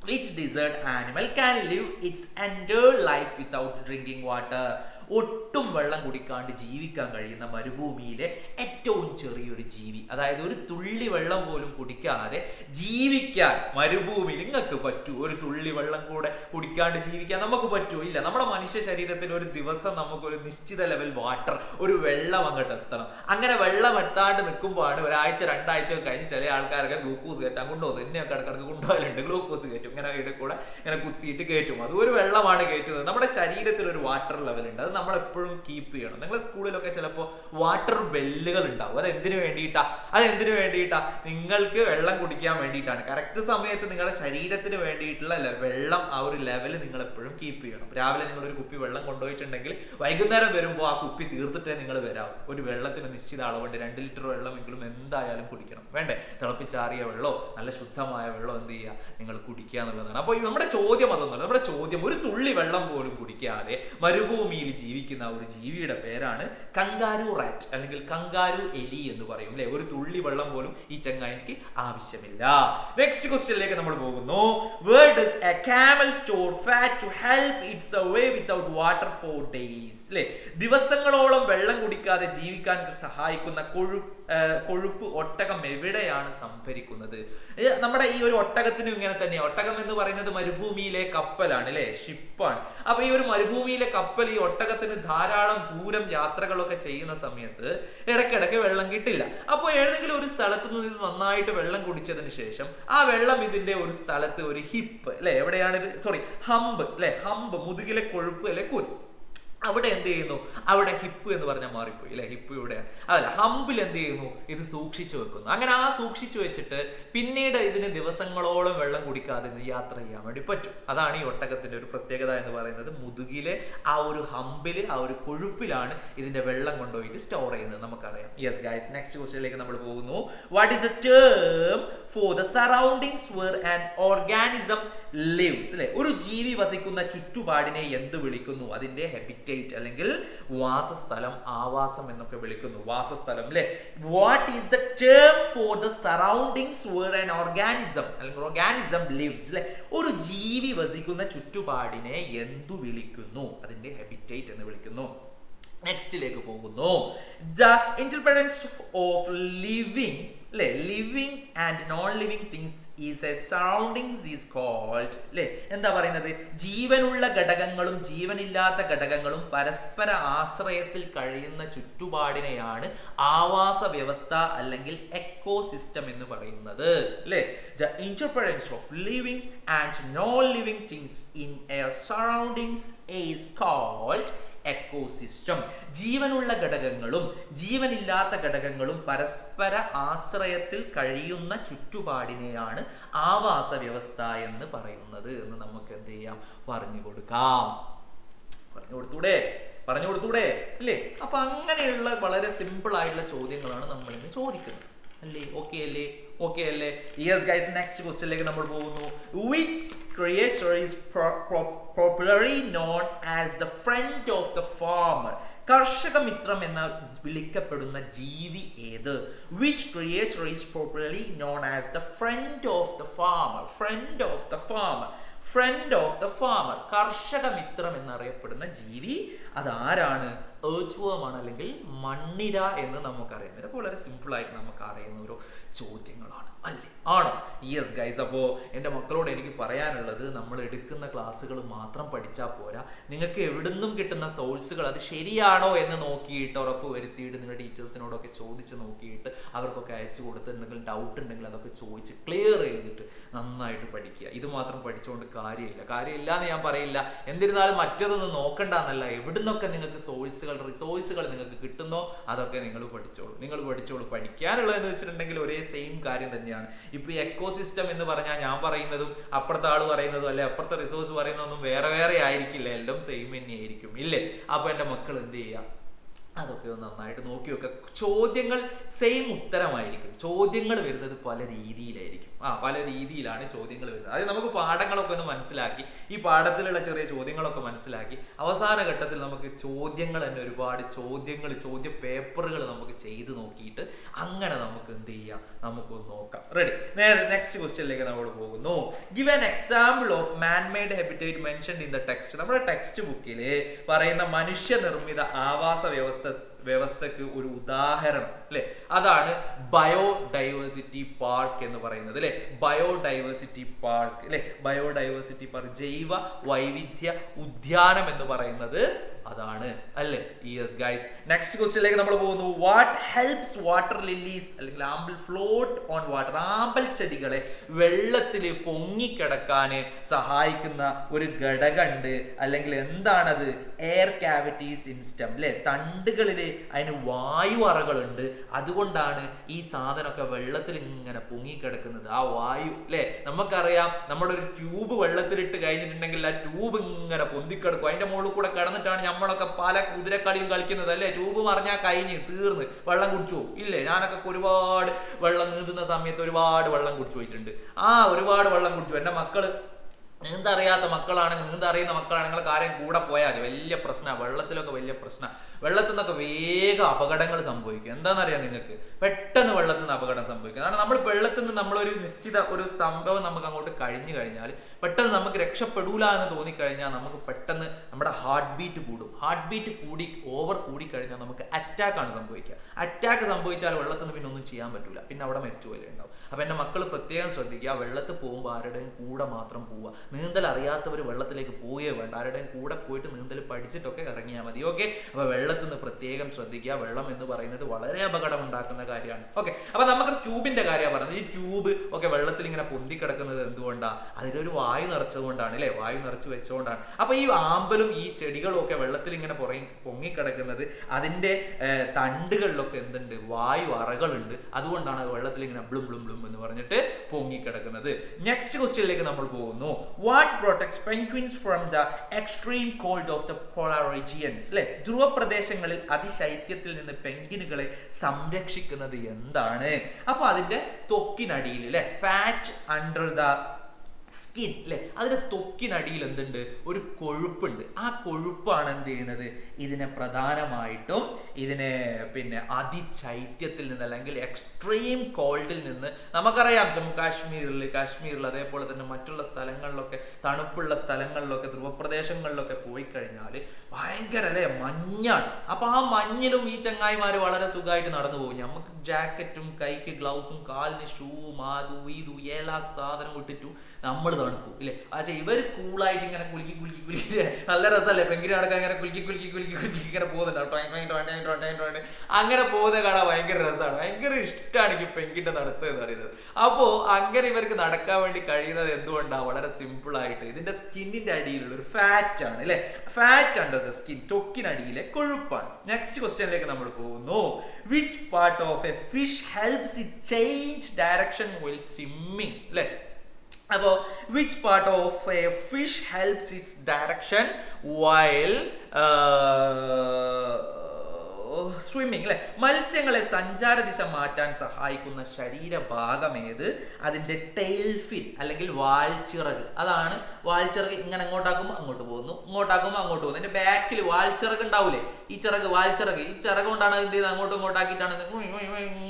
Which desert animal can live its entire life without drinking water ഒട്ടും വെള്ളം കുടിക്കാണ്ട് ജീവിക്കാൻ കഴിയുന്ന മരുഭൂമിയിലെ ഏറ്റവും ചെറിയൊരു ജീവി. അതായത് ഒരു തുള്ളി വെള്ളം പോലും കുടിക്കാതെ ജീവിക്കാൻ മരുഭൂമിയിൽ നിങ്ങൾക്ക് പറ്റൂ. ഒരു തുള്ളി വെള്ളം കൂടെ കുടിക്കാണ്ട് ജീവിക്കാൻ നമുക്ക് പറ്റൂ. ഇല്ല നമ്മുടെ മനുഷ്യ ശരീരത്തിൽ ഒരു ദിവസം നമുക്ക് ഒരു നിശ്ചിത ലെവൽ വാട്ടർ ഒരു വെള്ളം അങ്ങോട്ട് എത്തണം. അങ്ങനെ വെള്ളം എത്താണ്ട് നിൽക്കുമ്പോഴാണ് ഒരാഴ്ച രണ്ടാഴ്ച കഴിഞ്ഞ് ചില ആൾക്കാരൊക്കെ ഗ്ലൂക്കോസ് കയറ്റാൻ കൊണ്ടുപോകും എന്നെയൊക്കെ ഇടക്കിടക്ക് കൊണ്ടുപോകലുണ്ട്. ഗ്ലൂക്കോസ് കയറ്റും. ഇങ്ങനെ ഇവിടെ കൂടെ ഇങ്ങനെ കുത്തിയിട്ട് കയറ്റും. അത് ഒരു വെള്ളമാണ് കയറ്റുന്നത്. നമ്മുടെ ശരീരത്തിൽ ഒരു വാട്ടർ ലെവൽ ഉണ്ട് അത് നമ്മൾ എപ്പോഴും കീപ്പ് ചെയ്യണം. നിങ്ങളുടെ സ്കൂളിലൊക്കെ ചിലപ്പോൾ വാട്ടർ ബെല്ലുകൾ ഉണ്ടാവും. അത് എന്തിനു വേണ്ടിയിട്ടാ? അത് എന്തിനു വേണ്ടിയിട്ടാ? നിങ്ങൾക്ക് വെള്ളം കുടിക്കാൻ വേണ്ടിയിട്ടാണ്. കറക്റ്റ് സമയത്ത് നിങ്ങളുടെ ശരീരത്തിന് വേണ്ടിയിട്ടുള്ള വെള്ളം ആ ഒരു ലെവൽ നിങ്ങൾ എപ്പോഴും കീപ്പ് ചെയ്യണം. രാവിലെ നിങ്ങൾ ഒരു കുപ്പി വെള്ളം കൊണ്ടുപോയിട്ടുണ്ടെങ്കിൽ വൈകുന്നേരം വരുമ്പോൾ ആ കുപ്പി തീർത്തിട്ടേ നിങ്ങൾ വരാം ഒരു വെള്ളത്തിന് നിശ്ചിത അളവുണ്ട്. രണ്ട് ലിറ്റർ വെള്ളമെങ്കിലും എന്തായാലും കുടിക്കണം. വേണ്ടേ? തിളപ്പിച്ചാറിയ വെള്ളമോ നല്ല ശുദ്ധമായ വെള്ളം എന്ത് ചെയ്യുക? നിങ്ങൾ കുടിക്കുക എന്നുള്ളതാണ്. അപ്പോൾ നമ്മുടെ ചോദ്യം അതൊന്നുമല്ല. നമ്മുടെ ചോദ്യം ഒരു തുള്ളി വെള്ളം പോലും കുടിക്കാതെ മരുഭൂമിയിൽ ജീവിക്കുന്ന ഒരു ജീവിയുടെ പേരാണ് കങ്കാരു റാറ്റ് അല്ലെങ്കിൽ കങ്കാരു എലി എന്ന് പറയും അല്ലെ ഒരു തുള്ളി വെള്ളം പോലും ഈ ചെങ്ങായിക്ക് ആവശ്യമില്ല. നെക്സ്റ്റ് ക്വസ്റ്റ്യനിലേക്ക് നമ്മൾ പോകുന്നു. Where a camel store fat to help its away without water for days അല്ലെ ദിവസങ്ങളോളം വെള്ളം കുടിക്കാതെ ജീവിക്കാൻ സഹായിക്കുന്ന കൊഴു കൊഴുപ്പ് ഒട്ടകം എവിടെയാണ് സംഭരിക്കുന്നത്? നമ്മുടെ ഈ ഒരു ഒട്ടകത്തിനും ഇങ്ങനെ തന്നെ. ഒട്ടകം എന്ന് പറയുന്നത് മരുഭൂമിയിലെ കപ്പലാണ് അല്ലെ ഷിപ്പാണ് അപ്പൊ ഈ ഒരു മരുഭൂമിയിലെ കപ്പൽ ഈ ഒട്ടകത്തിന് ധാരാളം ദൂരം യാത്രകളൊക്കെ ചെയ്യുന്ന സമയത്ത് ഇടയ്ക്കിടയ്ക്ക് വെള്ളം കിട്ടില്ല. അപ്പോൾ ഏതെങ്കിലും ഒരു സ്ഥലത്ത് നിന്ന് നന്നായിട്ട് വെള്ളം കുടിച്ചതിന് ശേഷം ആ വെള്ളം ഇതിന്റെ ഒരു സ്ഥലത്ത് ഒരു ഹിപ്പ് അല്ലെ? എവിടെയാണിത് സോറി ഹമ്പ് അല്ലെ? ഹമ്പ് മുതുകിലെ കൊഴുപ്പ് അല്ലെ? കുൻ അവിടെ എന്ത് ചെയ്യുന്നു? അവിടെ ഹിപ്പ് എന്ന് പറഞ്ഞാൽ മാറിപ്പോയി അല്ലെ? ഹിപ്പ് ഇവിടെ. അതല്ല ഹമ്പിൽ എന്ത് ചെയ്യുന്നു? ഇത് സൂക്ഷിച്ചു വെക്കുന്നു. അങ്ങനെ ആ സൂക്ഷിച്ചു വെച്ചിട്ട് പിന്നീട് ഇതിന് ദിവസങ്ങളോളം വെള്ളം കുടിക്കാതെ യാത്ര ചെയ്യാൻ വേണ്ടി പറ്റും. അതാണ് ഈ ഒട്ടകത്തിന്റെ ഒരു പ്രത്യേകത എന്ന് പറയുന്നത്. മുതുകിലെ ആ ഒരു ഹമ്പിൽ ആ ഒരു കൊഴുപ്പിലാണ് ഇതിന്റെ വെള്ളം കൊണ്ടുപോയിട്ട് സ്റ്റോർ ചെയ്യുന്നത്. നമുക്കറിയാം. യെസ് ഗൈസ് നെക്സ്റ്റ് ക്വസ്റ്റ്യനിലേക്ക് നമ്മൾ പോകുന്നു. What is a term for the surroundings where and organism lives അല്ലെ? ഒരു ജീവി വസിക്കുന്ന ചുറ്റുപാടിനെ എന്ത് വിളിക്കുന്നു? അതിന്റെ ഹെബിറ്റേറ്റ് അല്ലെങ്കിൽ വാസസ്ഥലം ആവാസം എന്നൊക്കെ വിളിക്കുന്നു. വാസസ്ഥലം അല്ലെ? What is the term for the surroundings where an organism അല്ലെങ്കിൽ ഓർഗാനിസം ലിവ്സ് അല്ലെ? ഒരു ജീവി വസിക്കുന്ന ചുറ്റുപാടിനെ എന്തു വിളിക്കുന്നു? അതിന്റെ ഹെബിറ്റേറ്റ് എന്ന് വിളിക്കുന്നു. നെക്സ്റ്റിലേക്ക് പോകുന്നു. ദ ഇൻഡിപെൻഡൻസ് ഓഫ് ലിവിങ് അല്ലെ living and non living things is a surroundings is called അല്ലെ എന്താ പറയുന്നത്? ജീവനുള്ള ഘടകങ്ങളും ജീവനില്ലാത്ത ഘടകങ്ങളും പരസ്പര ആശ്രയത്തിൽ കഴിയുന്ന ചുറ്റുപാടിനെയാണ് ആവാസ വ്യവസ്ഥ അല്ലെങ്കിൽ എക്കോ സിസ്റ്റം എന്ന് പറയുന്നത് അല്ലെ the interdependence of living and non living things in a surroundings is called ecosystem ജീവനുള്ള ഘടകങ്ങളും ജീവനില്ലാത്ത ഘടകങ്ങളും പരസ്പര ആശ്രയത്തിൽ കഴിയുന്ന ചുറ്റുപാടിനെയാണ് ആവാസ വ്യവസ്ഥ എന്ന് പറയുന്നത് എന്ന് നമുക്ക് എന്ത് ചെയ്യാം? പറഞ്ഞു കൊടുക്കാം. പറഞ്ഞു കൊടുത്തൂടെ? പറഞ്ഞു കൊടുത്തൂടെ? അല്ലേ? അപ്പൊ അങ്ങനെയുള്ള വളരെ സിമ്പിൾ ആയിട്ടുള്ള ചോദ്യങ്ങളാണ് നമ്മൾ ഇന്ന് ചോദിക്കുന്നത്. അല്ലേ? ഓക്കെ അല്ലേ? ഓക്കെ അല്ലേ? യെസ് ഗൈസ് നെക്സ്റ്റ് ക്വസ്റ്റ്യനിലേക്ക് നമ്മൾ പോകുന്നു. Which creature is popularly known as the friend of the farmer കർഷക മിത്രം എന്ന വിളിക്കപ്പെടുന്ന ജീവി ഏത്? Which creature is popularly known as the friend of the farmer friend of the farmer friend of the farmer കർഷക മിത്രം എന്നറിയപ്പെടുന്ന ജീവി അതാരാണ്? ഏറ്റവുമാണ് അല്ലെങ്കിൽ മണ്ണിര എന്ന് നമുക്കറിയാം. ഇതൊക്കെ വളരെ സിമ്പിൾ ആയിട്ട് നമുക്ക് അറിയുന്ന ഒരു ചോദ്യങ്ങളാണ്. അല്ലേ? ആണോ. യെസ് ഗൈസ് അപ്പോൾ എന്റെ മക്കളോട് എനിക്ക് പറയാനുള്ളത് നമ്മൾ എടുക്കുന്ന ക്ലാസ്സുകൾ മാത്രം പഠിച്ചാൽ പോരാ. നിങ്ങൾക്ക് എവിടുന്നും കിട്ടുന്ന സോഴ്സുകൾ അത് ശരിയാണോ എന്ന് നോക്കിയിട്ട് ഉറപ്പ് വരുത്തിയിട്ട് നിങ്ങളുടെ ടീച്ചേഴ്സിനോടൊക്കെ ചോദിച്ച് നോക്കിയിട്ട് അവർക്കൊക്കെ അയച്ചു കൊടുത്ത് എന്തെങ്കിലും ഡൗട്ട് ഉണ്ടെങ്കിൽ അതൊക്കെ ചോദിച്ച് ക്ലിയർ ചെയ്തിട്ട് നന്നായിട്ട് പഠിക്കുക. ഇത് മാത്രം പഠിച്ചുകൊണ്ട് കാര്യമില്ല. കാര്യമില്ല എന്ന് ഞാൻ പറയില്ല. എന്നിരുന്നാലും മറ്റേതൊന്നും നോക്കണ്ട എന്നല്ല എവിടുന്നൊക്കെ നിങ്ങൾക്ക് സോഴ്സുകൾ റിസോഴ്സുകൾ നിങ്ങൾക്ക് കിട്ടുന്നോ അതൊക്കെ നിങ്ങൾ പഠിച്ചോളൂ. നിങ്ങൾ പഠിച്ചോളൂ. പഠിക്കാനുള്ളതെന്ന് വെച്ചിട്ടുണ്ടെങ്കിൽ ഒരേ സെയിം കാര്യം തന്നെയാണ്. ഇപ്പൊ എക്കോ സിസ്റ്റം എന്ന് പറഞ്ഞാൽ ഞാൻ പറയുന്നതും അപ്പുറത്തെ ആൾ പറയുന്നതും അല്ലെ അപ്പുറത്തെ റിസോഴ്സ് പറയുന്നതൊന്നും വേറെ വേറെ ആയിരിക്കില്ല. എല്ലാം സെയിം തന്നെ ആയിരിക്കും ഇല്ലേ? അപ്പൊ എന്റെ മക്കൾ എന്ത് ചെയ്യുക അതൊക്കെ ഒന്ന് നന്നായിട്ട് നോക്കി വെക്കുക ചോദ്യങ്ങൾ സെയിം ഉത്തരമായിരിക്കും. ചോദ്യങ്ങൾ വരുന്നത് പല രീതിയിലായിരിക്കും. ആ പല രീതിയിലാണ് ചോദ്യങ്ങൾ വരുന്നത്. അതായത് നമുക്ക് പാഠങ്ങളൊക്കെ ഒന്ന് മനസ്സിലാക്കി ഈ പാഠത്തിലുള്ള ചെറിയ ചോദ്യങ്ങളൊക്കെ മനസ്സിലാക്കി അവസാന ഘട്ടത്തിൽ നമുക്ക് ചോദ്യങ്ങൾ തന്നെ ഒരുപാട് ചോദ്യങ്ങൾ ചോദ്യ പേപ്പറുകൾ നമുക്ക് ചെയ്ത് നോക്കിയിട്ട് അങ്ങനെ നമുക്ക് എന്ത് ചെയ്യാം? നമുക്കൊന്ന് നോക്കാം. റെഡി നേരെ നെക്സ്റ്റ് ക്വസ്റ്റ്യനിലേക്ക് നമ്മൾ പോകുന്നു. Give an example of man made habitat mention in the text നമ്മുടെ ടെക്സ്റ്റ് ബുക്കിൽ പറയുന്ന മനുഷ്യ നിർമ്മിത ആവാസ വ്യവസ്ഥ വ്യവസ്ഥക്ക് ഒരു ഉദാഹരണം അല്ലെ? അതാണ് ബയോഡൈവേഴ്സിറ്റി പാർക്ക് എന്ന് പറയുന്നത് അല്ലെ? ബയോഡൈവേഴ്സിറ്റി പാർക്ക് അല്ലെ? ബയോഡൈവേഴ്സിറ്റി പാർക്ക് ജൈവ വൈവിധ്യ ഉദ്യാനം എന്ന് പറയുന്നത് അതാണ് അല്ലേ? യെസ് ഗൈസ് നെക്സ്റ്റ് ക്വസ്റ്റ്യനിലേക്ക് നമ്മൾ പോകുന്നു. വാട്ട് ഹെൽപ്സ് വാട്ടർ ലില്ലീസ് അല്ലെങ്കിൽ ആമ്പിൾ ഫ്ലോട്ട് ഓൺ വാട്ടർ ആമ്പൽ ചെടികളെ വെള്ളത്തിൽ പൊങ്ങിക്കിടക്കാൻ സഹായിക്കുന്ന ഒരു ഘടകമുണ്ട് അല്ലെങ്കിൽ എന്താണത്? എയർ കാവിറ്റീസ് ഇൻസ്റ്റം അല്ലെ തണ്ടുകളിൽ അതിന് വായു അറകളുണ്ട് അതുകൊണ്ടാണ് ഈ സാധനമൊക്കെ വെള്ളത്തിൽ ഇങ്ങനെ പൊങ്ങിക്കിടക്കുന്നത്. ആ വായു അല്ലെ നമുക്കറിയാം നമ്മുടെ ഒരു ട്യൂബ് വെള്ളത്തിലിട്ട് കഴിഞ്ഞിട്ടുണ്ടെങ്കിൽ ആ ട്യൂബ് ഇങ്ങനെ പൊന്തിക്കിടക്കും. അതിന്റെ മുകളിൽ കൂടെ കിടന്നിട്ടാണ് നമ്മളൊക്കെ പല കുതിരക്കളിയും കളിക്കുന്നത് അല്ലേ? ട്യൂബ് പറഞ്ഞാൽ കഴിഞ്ഞ് തീർന്ന്. വെള്ളം കുടിച്ചു. ഇല്ലേ? ഞാനൊക്കെ ഒരുപാട് വെള്ളം നീന്തുന്ന സമയത്ത് ഒരുപാട് വെള്ളം കുടിച്ചു പോയിട്ടുണ്ട്. ആ ഒരുപാട് വെള്ളം കുടിച്ചു. എന്റെ മക്കൾ നീന്തറിയാത്ത മക്കളാണെങ്കിൽ നീന്തറിയുന്ന മക്കളാണെങ്കിൽ കാര്യം കൂടെ പോയാൽ മതി. വലിയ പ്രശ്നമാണ് വെള്ളത്തിലൊക്കെ വലിയ പ്രശ്നമാണ് വെള്ളത്തിൽ നിന്നൊക്കെ വേഗം അപകടങ്ങൾ സംഭവിക്കും. എന്താണെന്നറിയാം നിങ്ങൾക്ക്? പെട്ടെന്ന് വെള്ളത്തിൽ നിന്ന് അപകടം സംഭവിക്കും. കാരണം നമ്മൾ വെള്ളത്തിൽ നിന്ന് നമ്മളൊരു നിശ്ചിത ഒരു സംഭവം നമുക്ക് അങ്ങോട്ട് കഴിഞ്ഞു കഴിഞ്ഞാൽ പെട്ടെന്ന് നമുക്ക് രക്ഷപ്പെടൂല എന്ന് തോന്നിക്കഴിഞ്ഞാൽ നമുക്ക് പെട്ടെന്ന് നമ്മുടെ ഹാർട്ട് ബീറ്റ് കൂടും. ഹാർട്ട് ബീറ്റ് കൂടി ഓവർ കൂടിക്കഴിഞ്ഞാൽ നമുക്ക് അറ്റാക്ക് ആണ് സംഭവിക്കുക. അറ്റാക്ക് സംഭവിച്ചാൽ വെള്ളത്തിൽ നിന്ന് പിന്നെ ഒന്നും ചെയ്യാൻ പറ്റില്ല പിന്നെ അവിടെ മരിച്ചു പോലെ ഉണ്ടാവും അപ്പം എന്റെ മക്കൾ പ്രത്യേകം ശ്രദ്ധിക്കുക. വെള്ളത്തിൽ പോകുമ്പോൾ ആരുടെയും കൂടെ മാത്രം പോവുക. നീന്തൽ അറിയാത്തവർ വെള്ളത്തിലേക്ക് പോയേ വേണ്ട. ആരുടെയും കൂടെ പോയിട്ട് നീന്തൽ പഠിച്ചിട്ടൊക്കെ ഇറങ്ങിയാൽ മതി. ഓക്കെ അപ്പോൾ വെള്ളത്തിൽ നിന്ന് പ്രത്യേകം ശ്രദ്ധിക്കുക. വെള്ളം എന്ന് പറയുന്നത് വളരെ അപകടം ഉണ്ടാക്കുന്ന കാര്യമാണ്. ഓക്കെ അപ്പം നമുക്ക് ട്യൂബിന്റെ കാര്യമാണ് പറഞ്ഞത്. ഈ ട്യൂബ് ഒക്കെ വെള്ളത്തിൽ ഇങ്ങനെ പൊന്തി കിടക്കുന്നത് എന്തുകൊണ്ടാണ് അതിലൊരു വായു നിറച്ചതുകൊണ്ടാണ് അല്ലേ? വായു നിറച്ച് വെച്ചുകൊണ്ടാണ് അപ്പോൾ ഈ ആമ്പലും ഈ ചെടികളൊക്കെ വെള്ളത്തിൽ ഇങ്ങനെ പുറ പൊങ്ങിക്കിടക്കുന്നത് അതിന്റെ തണ്ടുകളിലൊക്കെ എന്തുണ്ട്? വായു അറകളുണ്ട്. അതുകൊണ്ടാണ് അത് വെള്ളത്തിൽ ഇങ്ങനെ ബ്ലും ബ്ലും ബ്ലും എന്ന് പറഞ്ഞിട്ട് പൊങ്ങിക്കിടക്കുന്നത്. നെക്സ്റ്റ് ക്വസ്റ്റ്യനിലേക്ക് നമ്മൾ പോകുന്നു. What protects penguins from the extreme cold of the polar regions അല്ലെ ധ്രുവപ്രദേശങ്ങളിൽ അതിശൈത്യത്തിൽ നിന്ന് പെൻഗിനുകളെ സംരക്ഷിക്കുന്നത് എന്താണ്? അപ്പൊ അതിന്റെ തൊക്കിനടിയിൽ അല്ലെ ഫാറ്റ് അണ്ടർ ദ സ്കിൻ അല്ലെ അതിന്റെ തൊക്കിനടിയിൽ എന്തുണ്ട്? ഒരു കൊഴുപ്പുണ്ട്. ആ കൊഴുപ്പാണ് എന്ത് ചെയ്യുന്നത്? ഇതിനെ പ്രധാനമായിട്ടും ഇതിനെ പിന്നെ അതിചൈത്യത്തിൽ നിന്ന് അല്ലെങ്കിൽ എക്സ്ട്രീം കോൾഡിൽ നിന്ന് നമുക്കറിയാം ജമ്മു കാശ്മീരിൽ കാശ്മീരിൽ അതേപോലെ തന്നെ മറ്റുള്ള സ്ഥലങ്ങളിലൊക്കെ തണുപ്പുള്ള സ്ഥലങ്ങളിലൊക്കെ ധ്രുവപ്രദേശങ്ങളിലൊക്കെ പോയി കഴിഞ്ഞാൽ ഭയങ്കര അല്ലേ മഞ്ഞാണ്. അപ്പൊ ആ മഞ്ഞിലും ഈ ചങ്ങായിമാർ വളരെ സുഖമായിട്ട് നടന്നു പോകും. നമുക്ക് ജാക്കറ്റും കൈക്ക് ഗ്ലൗസും കാലിന് ഷൂ ആതു ഇതു എല്ലാ സാധനവും ഇട്ടിട്ടു നമ്മൾ തണുക്കും ഇല്ലേ? പക്ഷേ ഇവർ കൂളായിട്ട് ഇങ്ങനെ കുലുക്കി കുലുക്കി കുലുക്കി നല്ല രസമല്ലേ? പെങ്കിരി നടക്കാൻ ഇങ്ങനെ കുലുക്കി കുലുക്കി കുലുക്കി കുലുക്കി ഇങ്ങനെ പോകുന്നുണ്ട്. അങ്ങനെ പോകുന്ന കാണാൻ ഭയങ്കര രസമാണ്. ഭയങ്കര ഇഷ്ടമാണ് എനിക്ക് പെങ്കിന്റെ നടത്തുക എന്ന് പറയുന്നത്. അപ്പോൾ അങ്ങനെ ഇവർക്ക് നടക്കാൻ വേണ്ടി കഴിയുന്നത് എന്തുകൊണ്ടാണ്? വളരെ സിമ്പിൾ ആയിട്ട്. ഇതിന്റെ സ്കിന്നിന്റെ അടിയിലുള്ള ഒരു ഫാറ്റ് ആണ് അല്ലെ ഫാറ്റ് അണ്ടർ സ്കിൻ തൊക്കിനടിയിലെ കൊഴുപ്പാണ്. നെക്സ്റ്റ് ക്വസ്റ്റ്യനിലേക്ക് നമ്മൾ പോകുന്നു. Which part of a fish helps it change direction while swimming അല്ലെ അപ്പോൾ which part of a fish helps its direction while swimming അല്ലെ മത്സ്യങ്ങളെ സഞ്ചാര ദിശ മാറ്റാൻ സഹായിക്കുന്ന ശരീരഭാഗം ഏത്? അതിന്റെ ടെയിൽ ഫിൻ അല്ലെങ്കിൽ വാൽച്ചിറക്. അതാണ് വാൽച്ചിറക് ഇങ്ങനെ അങ്ങോട്ടാക്കുമ്പോൾ അങ്ങോട്ട് പോകുന്നു. ഇങ്ങോട്ടാക്കുമ്പോൾ അങ്ങോട്ട് പോകുന്നു. അതിന്റെ ബാക്കിൽ വാൽച്ചിറക് ഉണ്ടാവൂലേ? ഈ ചിറക് വാൽച്ചിറക് ഈ ചിറക് കൊണ്ടാണ് എന്ത് ചെയ്യുന്നത്? അങ്ങോട്ടും ആക്കിയിട്ടാണ്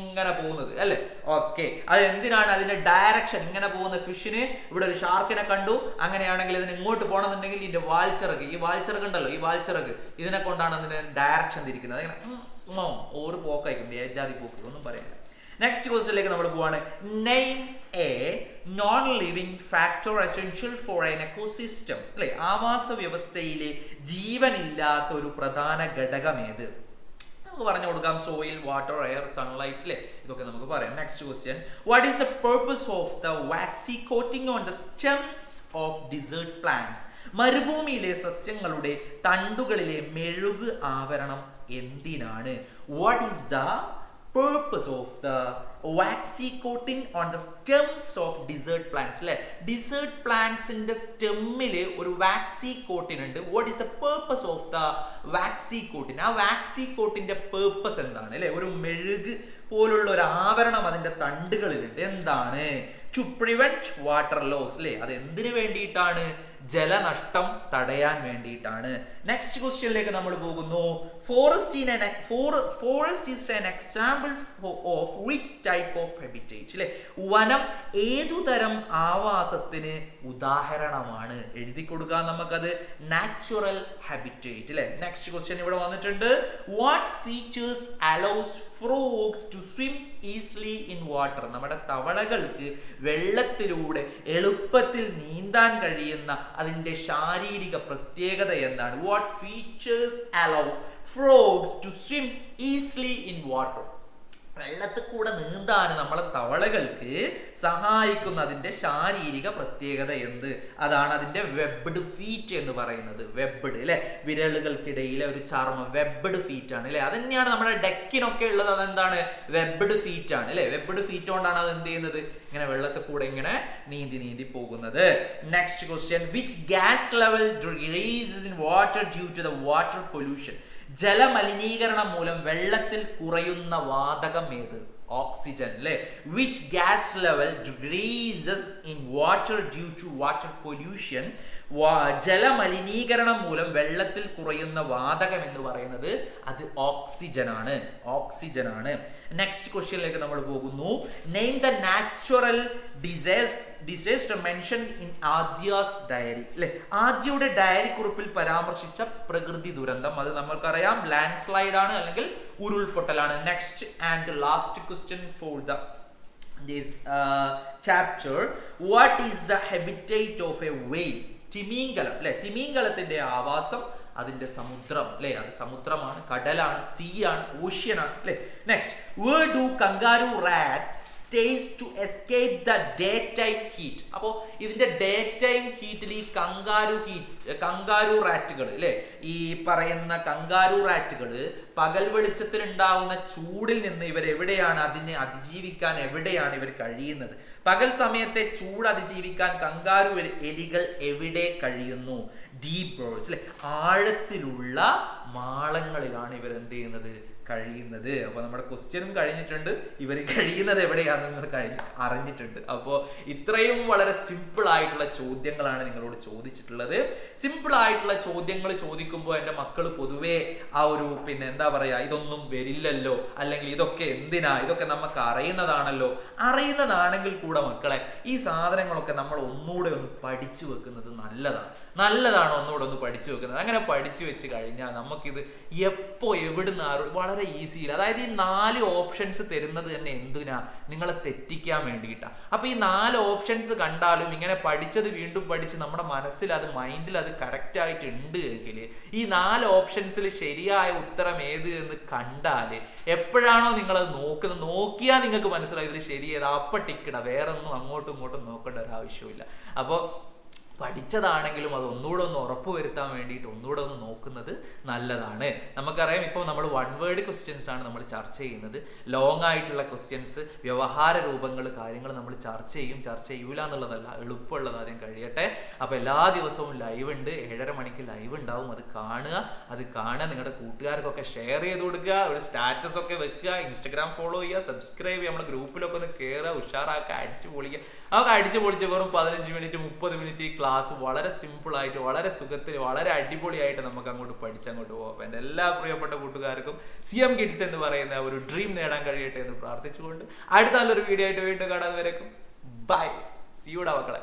ഇങ്ങനെ പോകുന്നത് അല്ലേ? ഓക്കെ അത് എന്തിനാണ് അതിന്റെ ഡയറക്ഷൻ ഇങ്ങനെ പോകുന്ന ഫിഷിന് ഇവിടെ ഒരു ഷാർക്കിനെ കണ്ടു. അങ്ങനെയാണെങ്കിൽ ഇതിന് ഇങ്ങോട്ട് പോകണമെന്നുണ്ടെങ്കിൽ ഇതിന്റെ വാൽച്ചിറക് ഈ വാൽച്ചിറക് ഉണ്ടല്ലോ ഈ വാൽച്ചിറക് ഇതിനെ കൊണ്ടാണ് അതിന്റെ ഡയറക്ഷൻ തിരിക്കുന്നത്. ഉം, ഒരു പോക്കായിരിക്കും. ബേജാതി പോക്ക്. ഒന്നും പറയാനില്ല നെക്സ്റ്റ് ക്വസ്റ്റിലേക്ക് നമ്മൾ പോവാണ്. Name a non living factor essential for an ecosystem അല്ലെ? ആവാസ വ്യവസ്ഥയിലെ ജീവനില്ലാത്ത ഒരു പ്രധാന ഘടകം ഏത്? നമുക്ക് പറഞ്ഞു കൊടുക്കാം. സോയിൽ വാട്ടർ എയർ സൺലൈറ്റ് അല്ലേ ഇതൊക്കെ നമുക്ക് പറയാം. Next question what is the purpose of the waxy coating on the stems of desert plants മരുഭൂമിയിലെ സസ്യങ്ങളുടെ തണ്ടുകളിലെ മെഴുക് ആവരണം എന്തിനാണ്? What is the purpose of the waxy coating on the stems of desert plants അല്ലെ ഡിസേർട്ട് പ്ലാന്റ്സിന്റെ സ്റ്റെമ്മിൽ ഒരു വാക്സി കോട്ടിൻ ഉണ്ട്. What is the purpose of the waxy coating ആ വാക്സി കോട്ടിന്റെ പേർപ്പസ് എന്താണ് അല്ലെ ഒരു മെഴുക് പോലുള്ള ഒരു ആവരണം അതിന്റെ തണ്ടുകളിലുണ്ട്. എന്താണ്? ടു പ്രിവെന്റ് വാട്ടർ ലോസ് അല്ലെ അത് എന്തിനു വേണ്ടിയിട്ടാണ് ജലനഷ്ടം തടയാൻ വേണ്ടിയിട്ടാണ്. നെക്സ്റ്റ് ക്വസ്റ്റ്യനിലേക്ക് നമ്മൾ പോകുന്നു. Forest forest is example of rich type of habitat അല്ലെ വനം ഏതു തരം ആവാസത്തിന് ഉദാഹരണമാണ്? എഴുതി കൊടുക്കാൻ നമുക്കത്. നാച്ചുറൽ ഹാബിറ്റേറ്റ് അല്ലെ നെക്സ്റ്റ് ക്വസ്റ്റ്യൻ ഇവിടെ വന്നിട്ടുണ്ട്. What features allows frogs to swim easily in water നമ്മുടെ തവളകൾക്ക് വെള്ളത്തിലൂടെ എളുപ്പത്തിൽ നീന്താൻ കഴിയുന്ന അതിന്റെ ശാരീരിക പ്രത്യേകത എന്താണ്? What features allow frogs to swim easily in water വെള്ളത്തിൽ കൂടെ നീന്താൻ നമ്മളെ തവളകൾക്ക് സഹായിക്കുന്ന അതിന്റെ ശാരീരിക പ്രത്യേകത എന്ത്? അതാണ് അതിന്റെ വെബ്ഡ് ഫീറ്റ് എന്ന് പറയുന്നത്. വെബ്ഡ് അല്ലെ വിരലുകൾക്കിടയിലെ ഒരു ചർമ്മം. വെബ്ഡ് ഫീറ്റ് ആണ് അല്ലെ അത് തന്നെയാണ് നമ്മുടെ ഡെക്കിനൊക്കെ ഉള്ളത്. അതെന്താണ്? വെബ്ഡ് ഫീറ്റ് ആണ് അല്ലെ വെബ്ഡ് ഫീറ്റ് കൊണ്ടാണ് അത് എന്ത് ചെയ്യുന്നത്? ഇങ്ങനെ വെള്ളത്തിൽ കൂടെ ഇങ്ങനെ നീന്തി നീന്തി പോകുന്നത്. Next question which gas level in water due to the water pollution ജലമലിനീകരണം മൂലം വെള്ളത്തിൽ കുറയുന്ന വാതകം ഏത് ഓക്സിജൻ അല്ലെ which gas level decreases in water due to water pollution ജലമലിനീകരണം മൂലം വെള്ളത്തിൽ കുറയുന്ന വാതകം എന്ന് പറയുന്നത് അത് ഓക്സിജൻ ആണ് നെക്സ്റ്റ് ക്വസ്റ്റ്യനിലേക്ക് നമ്മൾ പോകുന്നു. Name the natural disease disease in Aadya's diary അല്ലെ ആദ്യയുടെ ഡയറി കുറിപ്പിൽ പരാമർശിച്ച പ്രകൃതി ദുരന്തം. അത് നമ്മൾക്കറിയാം. ലാൻഡ് സ്ലൈഡ് ആണ് അല്ലെങ്കിൽ ഉരുൾപൊട്ടലാണ്. Next and last question for the this uh, chapter. What is the habitat of a തിമീങ്കലം അല്ലെ തിമീങ്കലത്തിന്റെ ആവാസം അതിന്റെ സമുദ്രം അല്ലെ അത് സമുദ്രമാണ് കടലാണ് സീ ആണ് ഓഷ്യൻ ആണ് അല്ലെ next where do kangaroo rats stays to escape the day time heat അപ്പോൾ ഇതിന്റെ ഡേ ടൈം ഹീറ്റിൽ ഈ കങ്കാരു ഹീറ്റ് കങ്കാരു റാറ്റുകൾ അല്ലെ ഈ പറയുന്ന കങ്കാരു റാറ്റുകൾ പകൽ വെളിച്ചത്തിൽ ഉണ്ടാവുന്ന ചൂടിൽ നിന്ന് ഇവർ എവിടെയാണ് അതിനെ അതിജീവിക്കാൻ എവിടെയാണ് ഇവർ കഴിയുന്നത്? പകൽ സമയത്തെ ചൂട് അതിജീവിക്കാൻ കങ്കാരു എലി- എലികൾ എവിടെ കഴിയുന്നു? ഡീപ്പ് അല്ലെ ആഴത്തിലുള്ള മാളങ്ങളിലാണ് ഇവർ എന്ത് ചെയ്യുന്നത്? കഴിയുന്നത്. അപ്പൊ നമ്മുടെ ക്വസ്റ്റ്യനും കഴിഞ്ഞിട്ടുണ്ട്. ഇവർ കഴിയുന്നത് എവിടെയാണെന്ന് നിങ്ങൾ കഴിഞ്ഞ് അറിഞ്ഞിട്ടുണ്ട്. അപ്പോൾ ഇത്രയും വളരെ സിമ്പിൾ ആയിട്ടുള്ള ചോദ്യങ്ങളാണ് നിങ്ങളോട് ചോദിച്ചിട്ടുള്ളത്. സിമ്പിൾ ആയിട്ടുള്ള ചോദ്യങ്ങൾ ചോദിക്കുമ്പോൾ എന്റെ മക്കൾ പൊതുവേ ആ ഒരു പിന്നെ എന്താ പറയാ ഇതൊന്നും വരില്ലല്ലോ. അല്ലെങ്കിൽ ഇതൊക്കെ എന്തിനാ? ഇതൊക്കെ നമുക്ക് അറിയുന്നതാണല്ലോ. അറിയുന്നതാണെങ്കിൽ കൂടെ മക്കളെ ഈ സാധനങ്ങളൊക്കെ നമ്മൾ ഒന്നുകൂടെ ഒന്ന് പഠിച്ചു വെക്കുന്നത് നല്ലതാണ്. നല്ലതാണ് ഒന്നുകൂടെ ഒന്ന് പഠിച്ചു വെക്കുന്നത്? അങ്ങനെ പഠിച്ചു വെച്ച് കഴിഞ്ഞാൽ നമുക്കിത് എപ്പോ എവിടുന്ന് ആരും വളരെ ഈസിയിൽ അതായത് ഈ നാല് ഓപ്ഷൻസ് തരുന്നത് തന്നെ എന്തിനാ? നിങ്ങളെ തെറ്റിക്കാൻ വേണ്ടിയിട്ടാണ് അപ്പൊ ഈ നാല് ഓപ്ഷൻസ് കണ്ടാലും ഇങ്ങനെ പഠിച്ചത് വീണ്ടും പഠിച്ച് നമ്മുടെ മനസ്സിൽ അത് മൈൻഡിൽ അത് കറക്റ്റ് ആയിട്ടുണ്ട് എങ്കിൽ ഈ നാല് ഓപ്ഷൻസിൽ ശരിയായ ഉത്തരം ഏത് എന്ന് കണ്ടാൽ എപ്പോഴാണോ നിങ്ങളത് നോക്കുന്നത്. നോക്കിയാൽ നിങ്ങൾക്ക് മനസ്സിലായി ഇതിൽ ശരിയേതാ അപ്പം ടിക്കട വേറെ ഒന്നും അങ്ങോട്ടും ഇങ്ങോട്ടും നോക്കേണ്ട ഒരു ആവശ്യമില്ല അപ്പോൾ പഠിച്ചതാണെങ്കിലും അത് ഒന്നുകൂടെ ഒന്ന് ഉറപ്പുവരുത്താൻ വേണ്ടിയിട്ട് ഒന്നുകൂടെ ഒന്ന് നോക്കുന്നത് നല്ലതാണ്. നമുക്കറിയാം ഇപ്പോൾ നമ്മൾ വൺ വേർഡ് ക്വസ്റ്റ്യൻസ് ആണ് നമ്മൾ ചർച്ച ചെയ്യുന്നത്. ലോങ് ആയിട്ടുള്ള ക്വസ്റ്റ്യൻസ് വ്യവഹാര രൂപങ്ങൾ കാര്യങ്ങൾ നമ്മൾ ചർച്ച ചെയ്യും. ചർച്ച ചെയ്യൂല എന്നുള്ളതല്ല എളുപ്പമുള്ളത് ആദ്യം കഴിയട്ടെ. അപ്പോൾ എല്ലാ ദിവസവും ലൈവ് ഉണ്ട്. ഏഴര മണിക്ക് ലൈവ് ഉണ്ടാവും. അത് കാണുക. അത് കാണുക. നിങ്ങളുടെ കൂട്ടുകാർക്കൊക്കെ ഷെയർ ചെയ്ത് കൊടുക്കുക. ഒരു സ്റ്റാറ്റസ് ഒക്കെ വെക്കുക. ഇൻസ്റ്റഗ്രാം ഫോളോ ചെയ്യുക. സബ്സ്ക്രൈബ് ചെയ്യുക. നമ്മുടെ ഗ്രൂപ്പിലൊക്കെ ഒന്ന് കയറുക ഉഷാറാക്കുക. അടിച്ചു പൊളിക്കുക. അതൊക്കെ അടിച്ചു പൊളിച്ച് വെറും പതിനഞ്ച് മിനിറ്റ് മുപ്പത് മിനിറ്റ് ഈ ക്ലാസ് വളരെ സിമ്പിൾ ആയിട്ട് വളരെ സുഖത്തിൽ വളരെ അടിപൊളിയായിട്ട് നമുക്ക് അങ്ങോട്ട് പഠിച്ചങ്ങോട്ട് പോകാം എന്റെ എല്ലാ പ്രിയപ്പെട്ട കൂട്ടുകാർക്കും സി എം കിഡ്സ് എന്ന് പറയുന്ന ഒരു ഡ്രീം നേടാൻ കഴിയട്ടെ എന്ന് പ്രാർത്ഥിച്ചുകൊണ്ട് അടുത്ത നല്ലൊരു വീഡിയോ ആയിട്ട് വീണ്ടും കാണാതെ വരേക്കും ബൈ സിയുടെ മക്കളെ.